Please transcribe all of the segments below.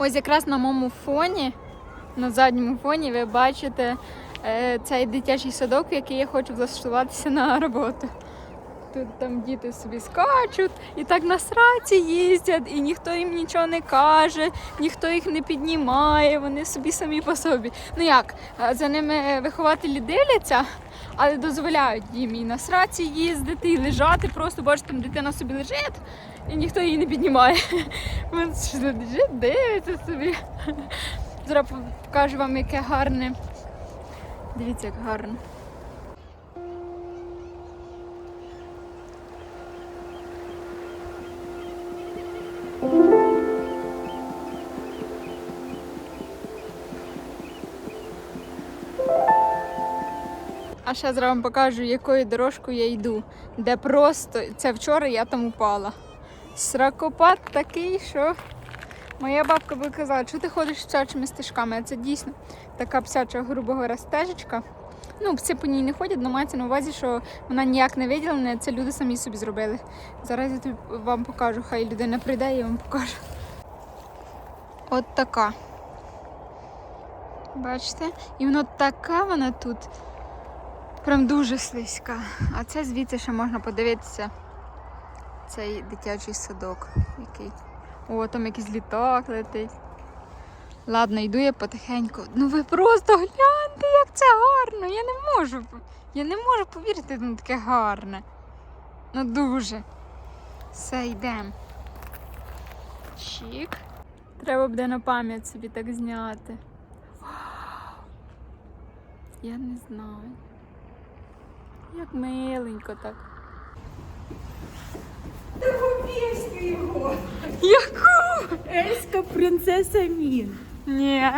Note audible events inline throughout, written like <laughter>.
Ось якраз на моєму фоні, на задньому фоні, ви бачите е, цей дитячий садок, який я хочу влаштуватися на роботу. Тут там діти собі скачуть і так на сраці їздять, і ніхто їм нічого не каже, ніхто їх не піднімає, вони собі самі по собі. Ну як, е, за ними вихователі дивляться, але дозволяють їм і на сраці їздити, і лежати. Просто бачите, там дитина собі лежить, і ніхто її не піднімає. <laughs> Він лежить, дивиться собі. Зараз покажу вам, яке гарне. Дивіться, як гарно. А ще зараз вам покажу, якою дорожкою я йду. Де просто це вчора я там упала. Сракопад такий, що моя бабка би казала, що ти ходиш псячими стежками. А це дійсно така псяча, грубо говоря, стежечка. Ну, пси по ній не ходять, але мається на увазі, що вона ніяк не виділена, це люди самі собі зробили. Зараз я вам покажу, хай людина прийде, я вам покажу. От така. Бачите? І воно така вона тут. Прям дуже слизька. А це звідси ще можна подивитися. Цей дитячий садок. який. О, там якийсь літак летить. Ладно, йду я потихеньку. Ну ви просто гляньте, як це гарно. Я не можу. Я не можу повірити, воно таке гарне. Ну дуже. Все, йдемо. Чік. Треба буде на пам'ять собі так зняти. <gasps> Я не знаю. Як миленько так. Таку пісню його. Яку? Ельська принцеса Мін. Ні.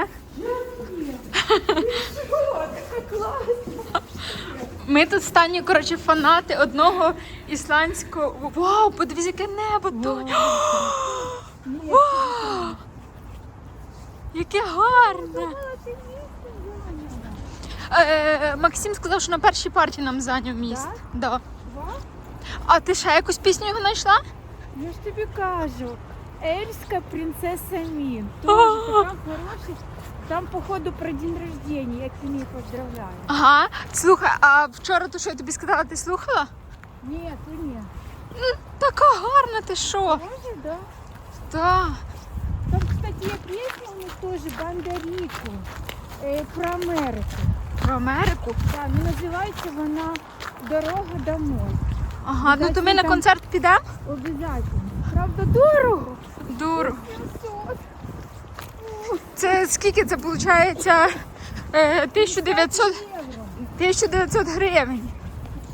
Така класна. Ми тут стані, коротше, фанати одного ісландського. Вау, подивись, яке небо тут. Яке гарне! Е, Максим сказав, що на першій партії нам зайняв місце. Да. А ти ще якусь пісню його знайшла? Я ж тобі кажу. Ельська принцеса Мін. <laughs> Тоже така хороша. Там, походу, про день рождения, як він її поздравляє. Ага. Слухай, а вчора то, що я тобі сказала, ти слухала? Ні, то ні. Така гарна, ти що? Може, да. Так. Там, кстати, є пісня у них теж Бандеріку. Е, про Америку. Про Америку. Так, ну, називається вона Дорога домой. Ага, ну то ми на концерт підемо? Обязательно. Правда, дорого. 700. Це скільки це виходить? Е, 1900, 1900 гривень.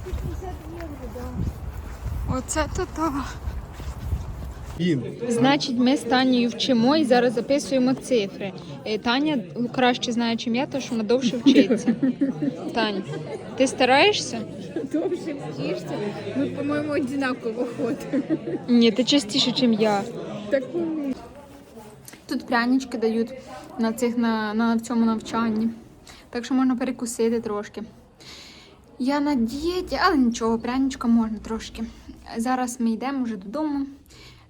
50 євро, да. Оце то то. Ін. Значить, ми з Танією вчимо і зараз записуємо цифри. Е, Таня краще знає, чим я, тому що вона довше вчиться. Тань, ти стараєшся? Довше вчишся. Ми, по-моєму, одинаково ходимо. Ні, ти частіше, ніж я. Таку Тут прянички дають на цих на, на цьому навчанні. Так що можна перекусити трошки. Я на дієті, але нічого, пряничка можна трошки. Зараз ми йдемо вже додому.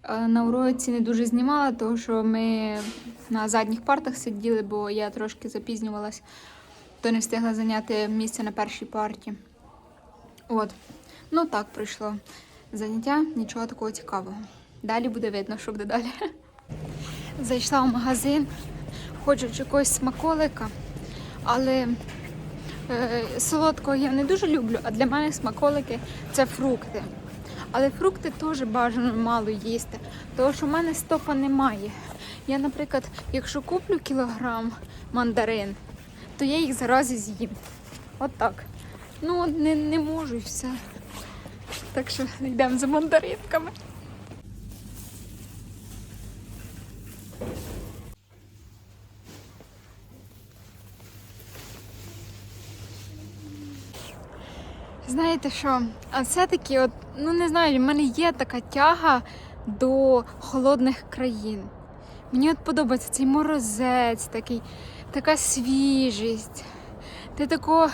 Е, На уроці не дуже знімала, тому що ми на задніх партах сиділи, бо я трошки запізнювалась, то не встигла зайняти місце на першій парті. От. Ну так пройшло заняття, нічого такого цікавого. Далі буде видно, що буде далі. <laughs> Зайшла в магазин, хочу якогось смаколика, але е, солодкого я не дуже люблю, а для мене смаколики це фрукти. Але фрукти теж бажано мало їсти, тому що в мене стопа немає. Я, наприклад, якщо куплю кілограм мандарин, то я їх зараз і з'їм. От так. Ну, не, не можу і все. Так що йдемо за мандаринками. Знаєте що? А все-таки, от, ну не знаю, в мене є така тяга до холодних країн. Мені от подобається цей морозець, такий, така свіжість. Ти тако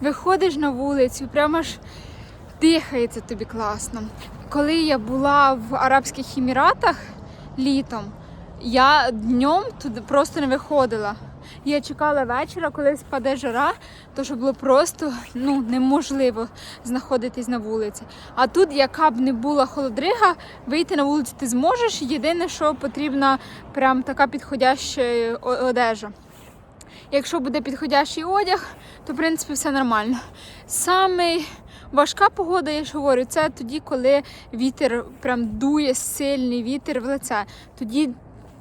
виходиш на вулицю, прямо ж дихається тобі класно. Коли я була в Арабських Еміратах літом, Я днем туди просто не виходила. Я чекала вечора, коли спаде жара, то що було просто ну, неможливо знаходитись на вулиці. А тут, яка б не була холодрига, вийти на вулицю ти зможеш. Єдине, що потрібна прям така підходяща одежа. Якщо буде підходящий одяг, то в принципі все нормально. Саме важка погода, я ж говорю, це тоді, коли вітер прям дує сильний вітер в лице. Тоді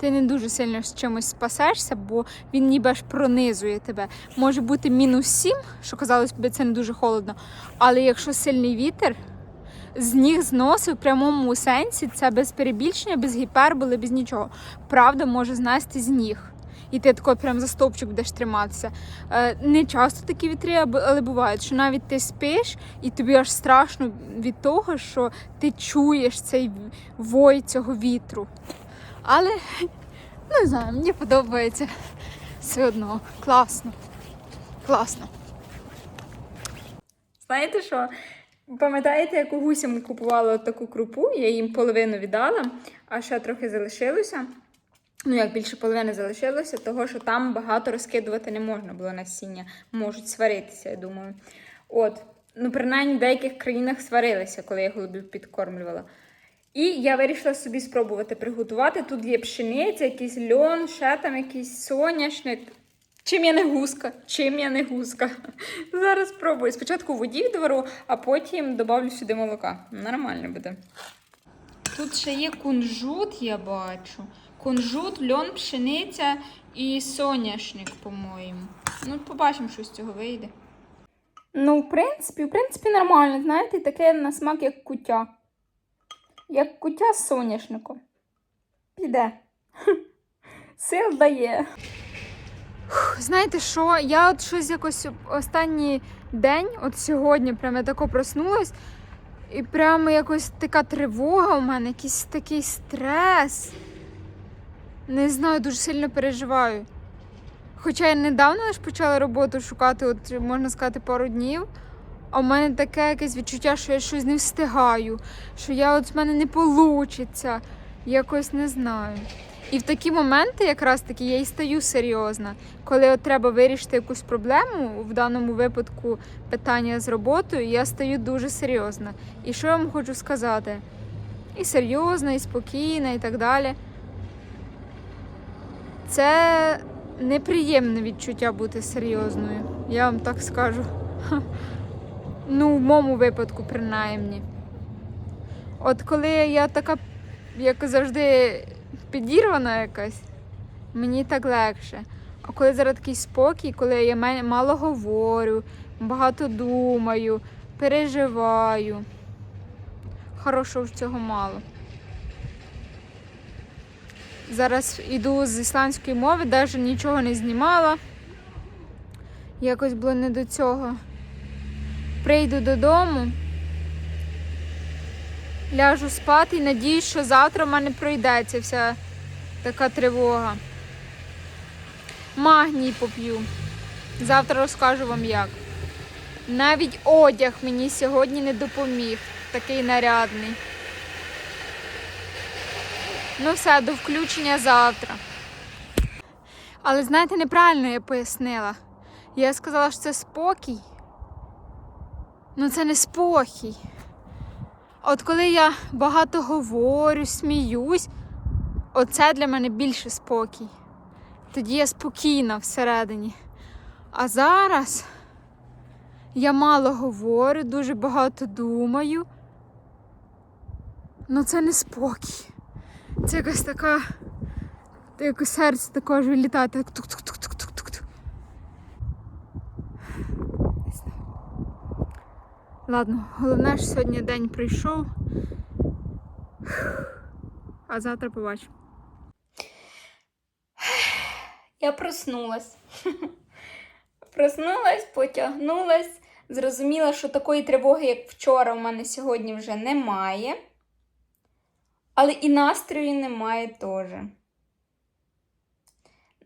ти не дуже сильно з чимось спасешся, бо він ніби аж пронизує тебе. Може бути мінус 7, що казалось би, це не дуже холодно. Але якщо сильний вітер, з ніг зносив в прямому сенсі, це без перебільшення, без гіперболи, без нічого. Правда може знести з ніг. І ти тако прям за стовпчик будеш триматися. Е, не часто такі вітри, але бувають, що навіть ти спиш, і тобі аж страшно від того, що ти чуєш цей вой цього вітру. Але ну, не знаю, мені подобається все одно. Класно. Класно. Знаєте що? Пам'ятаєте, яку гусям купувала от таку крупу? Я їм половину віддала, а ще трохи залишилося. Ну, як більше половини залишилося, того що там багато розкидувати не можна було насіння. Можуть сваритися, я думаю. От, ну, принаймні в деяких країнах сварилися, коли я голубів підкормлювала. І я вирішила собі спробувати приготувати. Тут є пшениця, якийсь льон, ще там якийсь соняшник. Чим я не гуска? Чим я не гуска? <laughs> Зараз спробую. Спочатку воді відвару, а потім додавлю сюди молока. Нормально буде. Тут ще є кунжут, я бачу. Кунжут, льон, пшениця і соняшник, по-моєму. Ну, побачимо, що з цього вийде. Ну, в принципі, в принципі, нормально, знаєте, таке на смак, як куття. Як куття з соняшником. Піде. <laughs> Сил дає. Знаєте що? Я от щось якось останній день, от сьогодні, прямо я тако проснулась, і прямо якось така тривога у мене, якийсь такий стрес. Не знаю, дуже сильно переживаю. Хоча я недавно лише почала роботу шукати, от можна сказати, пару днів. А в мене таке якесь відчуття, що я щось не встигаю, що я от з мене не вийде. Якось не знаю. І в такі моменти, якраз таки, я і стаю серйозна. Коли от треба вирішити якусь проблему, в даному випадку питання з роботою, я стаю дуже серйозна. І що я вам хочу сказати? І серйозна, і спокійна, і так далі. Це неприємне відчуття бути серйозною. Я вам так скажу. <laughs> Ну, в моєму випадку, принаймні. От коли я така, як завжди, підірвана якась, мені так легше. А коли зараз такий спокій, коли я мало говорю, багато думаю, переживаю. Хорошого ж цього мало. Зараз іду з ісландської мови, навіть нічого не знімала. Якось було не до цього. Прийду додому, ляжу спати і надіюсь, що завтра в мене пройдеться вся така тривога. Магній поп'ю. Завтра розкажу вам як. Навіть одяг мені сьогодні не допоміг, такий нарядний. Ну все, до включення завтра. Але знаєте, неправильно я пояснила. Я сказала, що це спокій. Ну це не спокій. От коли я багато говорю, сміюсь, оце для мене більше спокій. Тоді я спокійна всередині. А зараз я мало говорю, дуже багато думаю. Ну це не спокій. Це якась така. Якось серце також вилітає. Так тук-тук-тук-тук-тук-тук. Не знаю. Ладно, головне, що сьогодні день прийшов. А завтра побачимо. Я проснулась. Проснулась, потягнулась, зрозуміла, що такої тривоги, як вчора, у мене сьогодні вже немає. Але і настрою немає теж.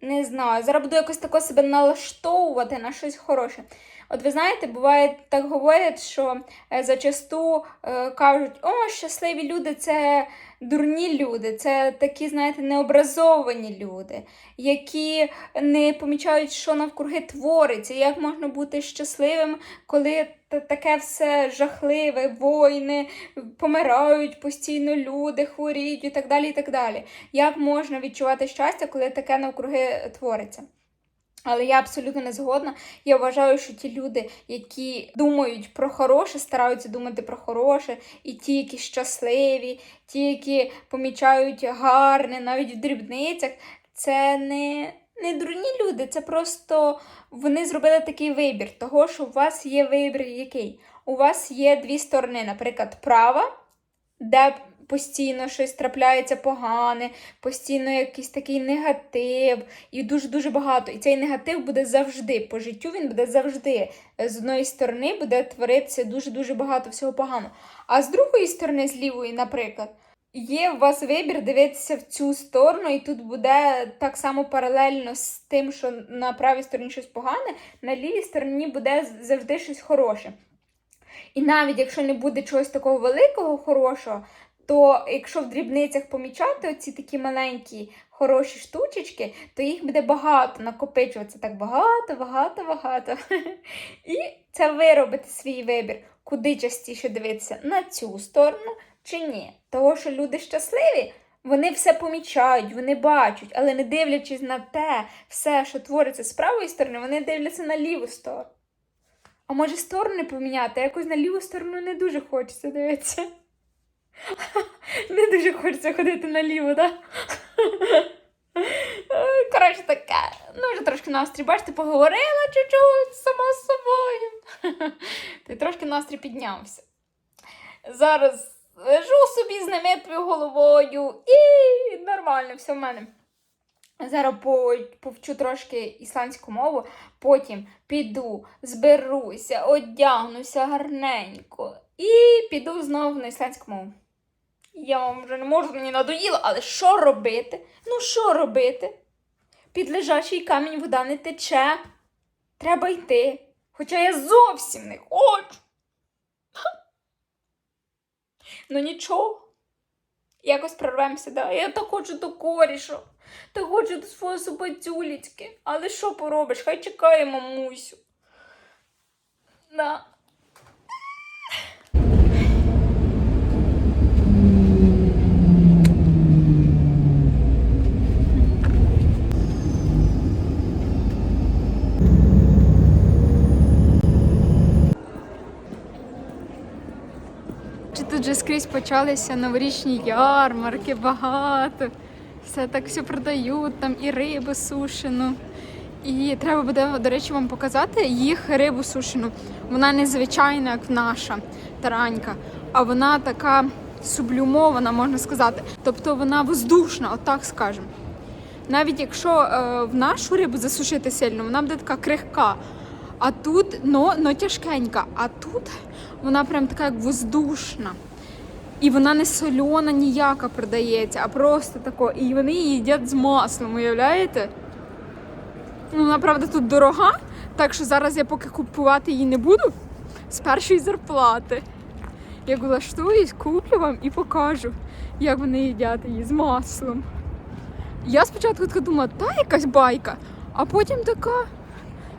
Не знаю, зараз буду якось тако себе налаштовувати на щось хороше. От ви знаєте, буває так говорять, що е, зачасту е, кажуть, о, щасливі люди це дурні люди, це такі, знаєте, необразовані люди, які не помічають, що навкруги твориться, як можна бути щасливим, коли таке все жахливе, війни, помирають постійно люди, хворіють і так далі. і так далі. Як можна відчувати щастя, коли таке навкруги твориться? Але я абсолютно не згодна. Я вважаю, що ті люди, які думають про хороше, стараються думати про хороше, і ті, які щасливі, ті, які помічають гарне, навіть в дрібницях, це не, не дурні люди, це просто вони зробили такий вибір, того, що у вас є вибір який? У вас є дві сторони, наприклад, права, де постійно щось трапляється погане, постійно якийсь такий негатив, і дуже-дуже багато. І цей негатив буде завжди по життю, він буде завжди е, з одної сторони буде творитися дуже-дуже багато всього поганого. А з другої сторони, з лівої, наприклад, є у вас вибір дивитися в цю сторону, і тут буде так само паралельно з тим, що на правій стороні щось погане, на лівій стороні буде завжди щось хороше. І навіть якщо не буде чогось такого великого, хорошого, то якщо в дрібницях помічати оці такі маленькі хороші штучечки, то їх буде багато накопичуватися так багато, багато, багато. <laughs> І це ви робите свій вибір, куди частіше дивитися на цю сторону чи ні. Того, що люди щасливі, вони все помічають, вони бачать, але не дивлячись на те, все, що твориться з правої сторони, вони дивляться на ліву сторону. А може сторони поміняти? Якось на ліву сторону не дуже хочеться дивитися. Не дуже хочеться ходити наліво, так? Коротше таке. Ну, вже трошки настрій, бачите, поговорила чуть-чуть сама з собою. Ти трошки настрій піднявся. Зараз лежу собі з намитою головою і нормально все в мене. Зараз повчу трошки ісландську мову, потім піду, зберуся, одягнуся гарненько і піду знову на ісландську мову. Я вам вже не можу, мені надоїло, але що робити? Ну, що робити? Під лежачий камінь вода не тече. Треба йти. Хоча я зовсім не хочу. Ну нічого. Якось прорвемося, да. Я так хочу до коріша, так хочу до свого собацюліцьки. Але що поробиш? Хай чекає мамусю. Да. Чи тут же скрізь почалися новорічні ярмарки, багато. Все так все продають, там і рибу сушену. І треба буде, до речі, вам показати їх рибу сушену. Вона не звичайна, як наша таранька, а вона така сублюмована, можна сказати. Тобто вона воздушна, отак скажемо. Навіть якщо е, в нашу рибу засушити сильно, вона буде така крихка. А тут но, но тяжкенька, а тут вона прям така як воздушна. І вона не сольона ніяка продається, а просто тако. І вони її їдять з маслом, уявляєте? Ну, вона, правда, тут дорога, так що зараз я поки купувати її не буду з першої зарплати. Як влаштуюсь, куплю вам і покажу, як вони їдять її з маслом. Я спочатку така думала, та якась байка, а потім така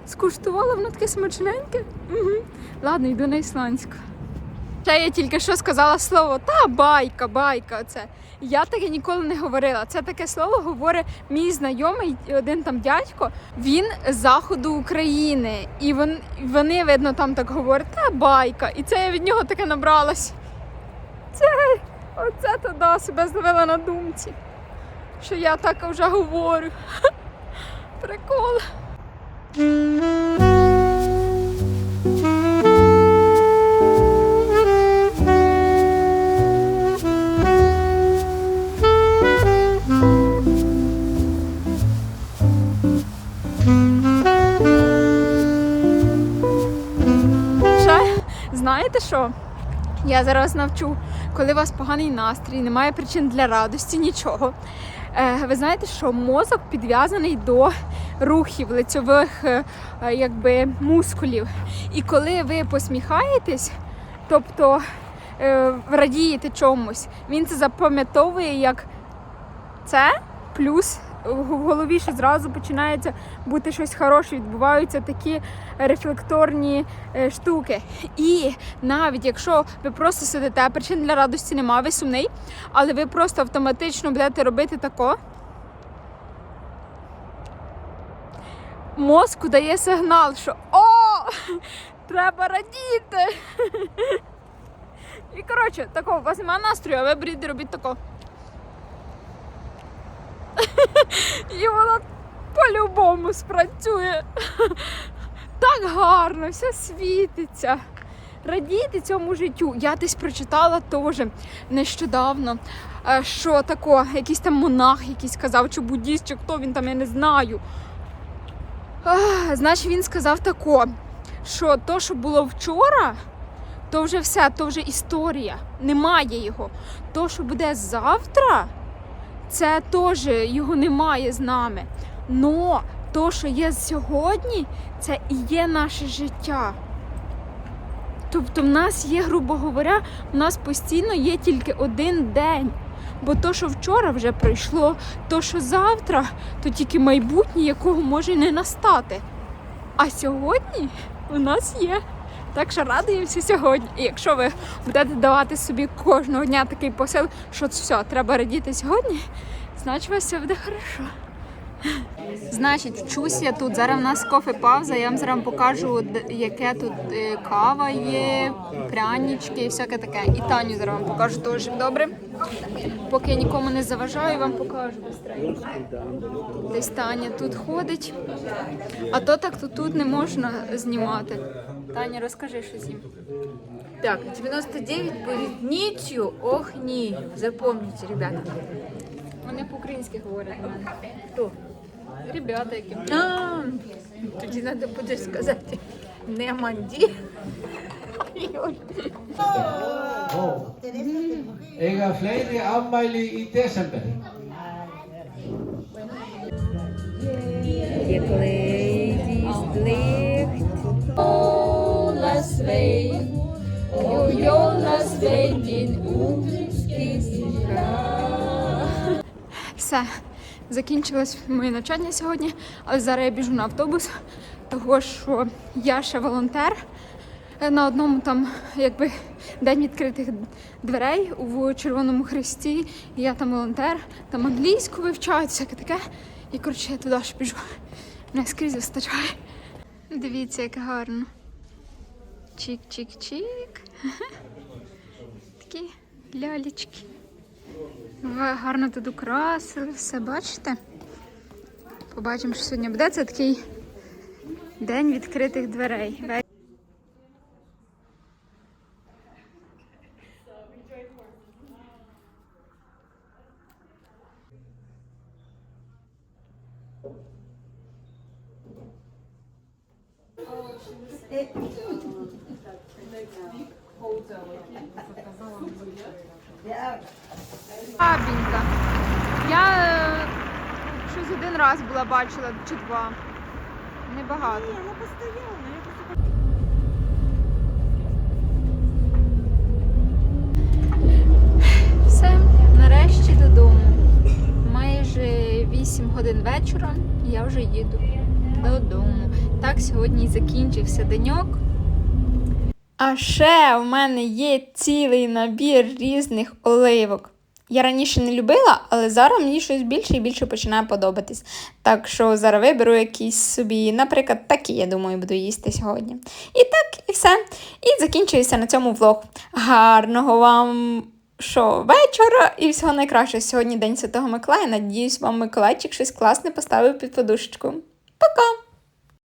скуштувала, воно таке смачненьке. Угу. Ладно, йду на ісландську. Ще я тільки що сказала слово та байка, байка. Оце. Я таке ніколи не говорила. Це таке слово говорить мій знайомий, один там дядько. Він з заходу України. І вон, вони, видно, там так говорять, та байка. І це я від нього таке набралась. Це оце то да, себе зловила на думці. Що я так вже говорю. <laughs> Прикол. Знаєте що? Я зараз навчу, коли у вас поганий настрій, немає причин для радості, нічого. Е, ви знаєте, що мозок підв'язаний до рухів лицьових е, е, якби, мускулів. І коли ви посміхаєтесь, тобто радієте чомусь. Він це запам'ятовує як це плюс в голові ще зразу починається бути щось хороше, відбуваються такі рефлекторні е, штуки. І навіть якщо ви просто сидите, причин для радості немає, ви сумний, але ви просто автоматично будете робити тако. Мозку дає сигнал, що о, треба радіти. І коротше, такого, у вас немає настрою, а ви беріть і робіть тако. І воно по-любому спрацює. Так гарно, все світиться. Радійте цьому життю. Я десь прочитала теж нещодавно, е, що тако, якийсь там монах якийсь казав, чи буддіст, чи хто він там, я не знаю. Значить, він сказав тако, що то, що було вчора, то вже все, то вже історія. Немає його. То, що буде завтра, це теж його немає з нами. Но то, що є сьогодні, це і є наше життя. Тобто в нас є, грубо говоря, в нас постійно є тільки один день. Бо то, що вчора вже пройшло, то, що завтра, то тільки майбутнє, якого може не настати. А сьогодні у нас є. Так що радуємося сьогодні. І якщо ви будете давати собі кожного дня такий посил, що все, треба радіти сьогодні, значить у вас все буде хорошо. Значить, вчусь я тут. Зараз в нас кофе пауза. Я вам зараз покажу, д- яке тут е, кава є, прянички і всяке таке. І Таню зараз вам покажу теж добре. Поки я нікому не заважаю, вам покажу. Десь Таня тут ходить. А то так то тут не можна знімати. Таня, розкажи щось їм. Так, 99 будет нитью, ох, ни. Запомните, ребята. Вони по-українськи говорять на мене. Кто? Ребята, які. А, тоді надо буде сказати не манді. Eiga fleiri afmæli í desember? Все, закінчилось моє навчання сьогодні, але зараз я біжу на автобус, того що я ще волонтер е, на одному там, якби день відкритих дверей у Червоному Хресті. Я там волонтер, там англійську вивчають, всяке таке. І коротше я туди ж біжу. Мене скрізь вистачає. Дивіться, як гарно. Чик-чик-чик. <laughs> Такі лялечки. Гарно тут украсили, все бачите? Побачимо, що сьогодні буде. Це такий день відкритих дверей. Ве- Бабінька. Я е, щось один раз була бачила чи два. Небагато. Вона постояла, я просто Все, нарешті додому. Майже 8 годин вечора і я вже їду додому. Так сьогодні і закінчився деньок. А ще в мене є цілий набір різних оливок. Я раніше не любила, але зараз мені щось більше і більше починає подобатись. Так що зараз виберу якісь собі, наприклад, такі, я думаю, буду їсти сьогодні. І так, і все. І закінчується на цьому влог. Гарного вам що вечора і всього найкращого. Сьогодні День Святого Миколая. Надіюсь, вам Миколайчик щось класне поставив під подушечку. Пока!